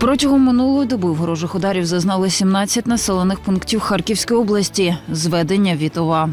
Протягом минулої доби ворожих ударів зазнали 17 населених пунктів Харківської області. Зведення Вітова.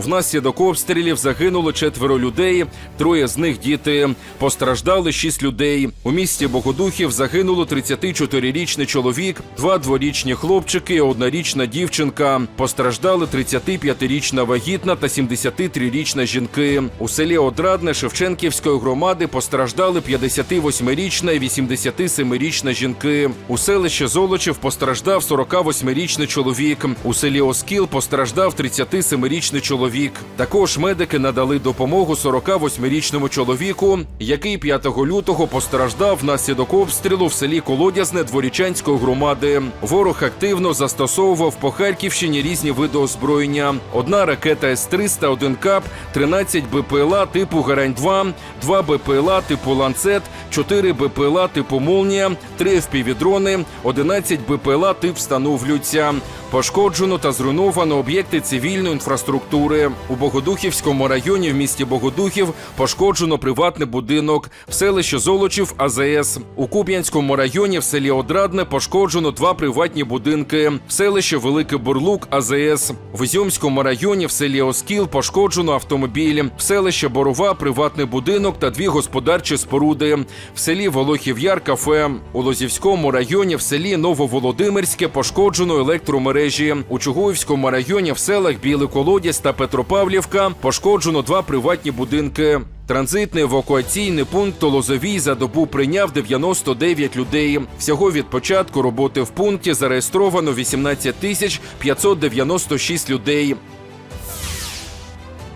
Внаслідок обстрілів загинуло четверо людей, троє з них діти. Постраждали шість людей. У місті Богодухів загинуло 34-річний чоловік, два дворічні хлопчики, і однорічна дівчинка. Постраждали 35-річна вагітна та 73-річна жінки. У селі Одрадне Шевченківської громади постраждали 58-річна і 87-річна жінки. У селищі Золочів постраждав 48-річний чоловік. У селі Оскіл постраждав 37-річний чоловік. Також медики надали допомогу 48-річному чоловіку, який 5 лютого постраждав внаслідок обстрілу в селі Колодязне Дворічанської громади. Ворог активно застосовував по Харківщині різні види озброєння: одна ракета С-300, один КАП, 13 БПЛА типу Гарань-2, 2 БПЛА типу Ланцет, 4 БПЛА типу Молнія, 3 FPV-дрони, 11 БПЛА тип встановлюються. Пошкоджено та зруйновано об'єкти цивільної інфраструктури. У Богодухівському районі в місті Богодухів пошкоджено приватний будинок в селищі Золочів АЗС. У Куп'янському районі в селі Одрадне пошкоджено два приватні будинки в селищі Великий Бурлук АЗС. В Ізюмському районі в селі Оскіл пошкоджено автомобіль. В селищі Борова приватний будинок та дві господарчі споруди. В селі Волохів Яр кафе. У Лозівському районі в селі Нововолодимирське пошкоджено електромережі. У Чугуївському районі в селах Білий Колодязь та Петропавлівка пошкоджено два приватні будинки. Транзитний евакуаційний пункт Лозовій за добу прийняв 99 людей. Всього від початку роботи в пункті зареєстровано 18 тисяч 596 людей.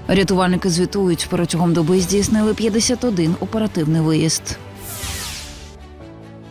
Рятувальники звітують, протягом доби здійснили 51 оперативний виїзд.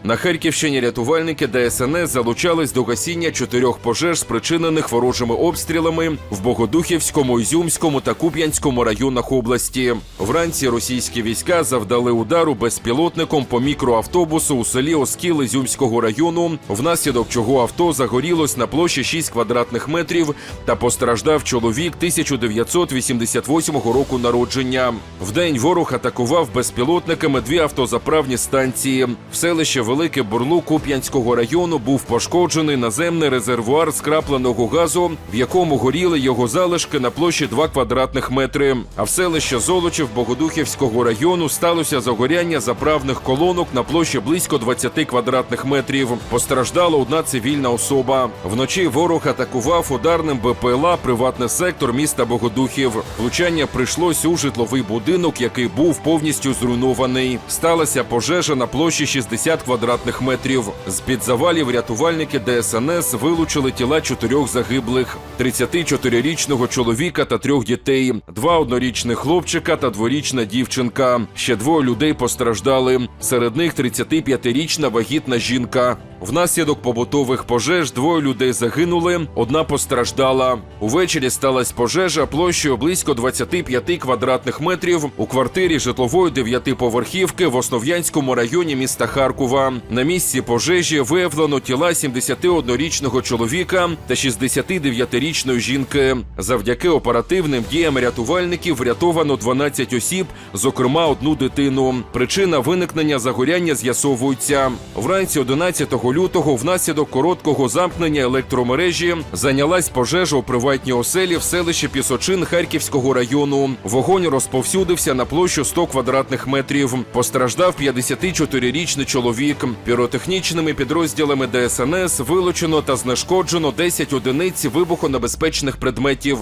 На Харківщині рятувальники ДСНС залучались до гасіння чотирьох пожеж, спричинених ворожими обстрілами в Богодухівському, Ізюмському та Куп'янському районах області. Вранці російські війська завдали удару безпілотником по мікроавтобусу у селі Оскіл Ізюмського району, внаслідок чого авто загорілось на площі 6 квадратних метрів та постраждав чоловік 1988 року народження. Вдень ворог атакував безпілотниками дві автозаправні станції. В селищі Велике Бурлук Куп'янського району був пошкоджений наземний резервуар скрапленого газу, в якому горіли його залишки на площі 2 квадратних метри. А в селище Золочів Богодухівського району сталося загоряння заправних колонок на площі близько 20 квадратних метрів. Постраждала одна цивільна особа. Вночі ворог атакував ударним БПЛА приватний сектор міста Богодухів. Влучання прийшлось у житловий будинок, який був повністю зруйнований. Сталася пожежа на площі 60 квадратних метрів. З під завалів рятувальники ДСНС вилучили тіла чотирьох загиблих: 34-річного чоловіка та трьох дітей, два однорічних хлопчика та дворічна дівчинка. Ще двоє людей постраждали. Серед них 35-річна вагітна жінка. Внаслідок побутових пожеж двоє людей загинули, одна постраждала. Увечері сталася пожежа площею близько 25 квадратних метрів у квартирі житлової дев'ятиповерхівки в Основ'янському районі міста Харкова. На місці пожежі виявлено тіла 71-річного чоловіка та 69-річної жінки. Завдяки оперативним діям рятувальників врятовано 12 осіб, зокрема одну дитину. Причина виникнення загоряння з'ясовується. Вранці 11 лютого внаслідок короткого замкнення електромережі зайнялась пожежа у приватній оселі в селищі Пісочин Харківського району. Вогонь розповсюдився на площу 100 квадратних метрів. Постраждав 54-річний чоловік. Піротехнічними підрозділами ДСНС вилучено та знешкоджено 10 одиниць вибухонебезпечних предметів.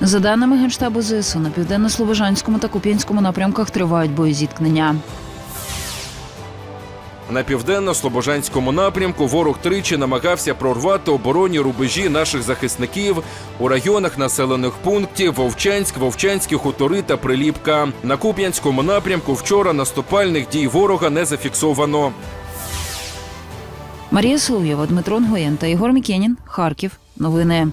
За даними Генштабу ЗСУ, на південно-слобожанському та Куп'янському напрямках тривають боєзіткнення. На південно-слобожанському напрямку ворог тричі намагався прорвати оборонні рубежі наших захисників у районах населених пунктів Вовчанськ, Вовчанські хутори та Приліпка. На Куп'янському напрямку вчора наступальних дій ворога не зафіксовано. Марія Солов'єва, Дмитро Нгоєн та Ігор Мікенін. Харків. Новини.